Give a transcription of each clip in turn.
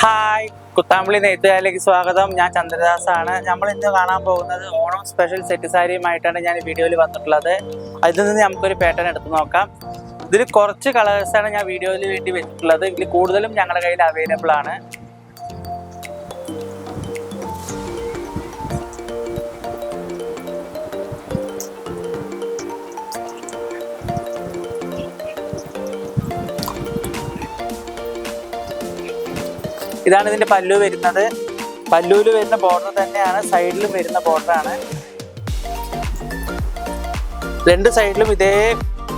Hi Kuthampully നെയ്ത്തുകാരിലേക്ക് സ്വാഗതം. ഞാൻ ചന്ദ്രദാസ് ആണ് നമ്മൾ ഇന്ന് കാണാൻ പോകുന്നത് ഓണം സ്പെഷ്യൽ സെറ്റ് സാരിയുമായിട്ടാണ് ഞാൻ ഈ വീഡിയോയിൽ വന്നിട്ടുള്ളത്. അതിൽ നിന്ന് നമുക്കൊരു പാറ്റേൺ എടുത്ത് നോക്കാം. ഇതിൽ കുറച്ച് കളേഴ്സാണ് ഞാൻ വീഡിയോയിൽ വേണ്ടി വെച്ചിട്ടുള്ളത്. ഇതിൽ കൂടുതലും ഞങ്ങളുടെ കയ്യിൽ അവൈലബിൾ ആണ്. ഇതാണ് ഇതിന്റെ പല്ലു വരുന്നത്. പല്ലുവിൽ വരുന്ന ബോർഡർ തന്നെയാണ് സൈഡിലും വരുന്ന ബോർഡറാണ് രണ്ട് സൈഡിലും ഇതേ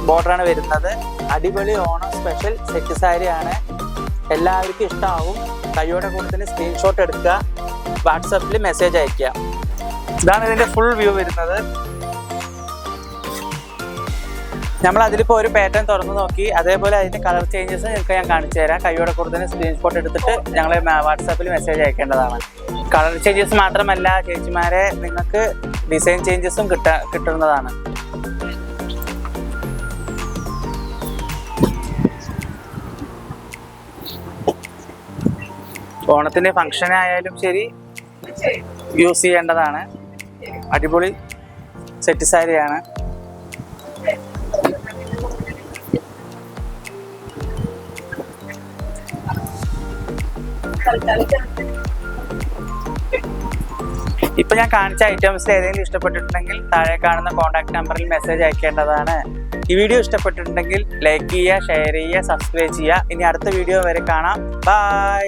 ബോർഡറാണ് വരുന്നത്. അടിപൊളി ഓണം സ്പെഷ്യൽ സെറ്റ് സാരിയാണ് എല്ലാവർക്കും ഇഷ്ടമാവും കൈയോടെ കൂടുതൽ സ്ക്രീൻഷോട്ട് എടുക്കുക. വാട്സപ്പിൽ മെസ്സേജ് അയക്കുക. ഇതാണ് ഇതിന്റെ ഫുൾ വ്യൂ വരുന്നത്. നമ്മൾ അതിലിപ്പോൾ ഒരു പാറ്റേൺ തുറന്നു നോക്കി അതേപോലെ അതിന്റെ കളർ ചേഞ്ചസ് നിങ്ങൾക്ക് ഞാൻ കാണിച്ചു തരാം. കൈയോടെ കൂടുതൽ സ്ക്രീൻഷോട്ട് എടുത്തിട്ട് ഞങ്ങൾ വാട്സാപ്പിൽ മെസ്സേജ് അയക്കേണ്ടതാണ്. കളർ ചേഞ്ചസ് മാത്രമല്ല ചേച്ചിമാരെ നിങ്ങൾക്ക് ഡിസൈൻ ചേഞ്ചസും കിട്ട കിട്ടുന്നതാണ്. ഓണത്തിന്റെ ഫംഗ്ഷൻ ആയാലും ശരി യൂസ് ചെയ്യേണ്ടതാണ്. അടിപൊളി സെറ്റ് സാരിയാണ്. ഇപ്പൊ ഞാൻ കാണിച്ച ഐറ്റംസ് ഏതെങ്കിലും ഇഷ്ടപ്പെട്ടിട്ടുണ്ടെങ്കിൽ താഴെ കാണുന്ന കോൺടാക്ട് നമ്പറിൽ മെസ്സേജ് അയക്കേണ്ടതാണ്. ഈ വീഡിയോ ഇഷ്ടപ്പെട്ടിട്ടുണ്ടെങ്കിൽ ലൈക്ക് ചെയ്യുക ഷെയർ ചെയ്യുക സബ്സ്ക്രൈബ് ചെയ്യുക. ഇനി അടുത്ത വീഡിയോ വരെ കാണാം. ബൈ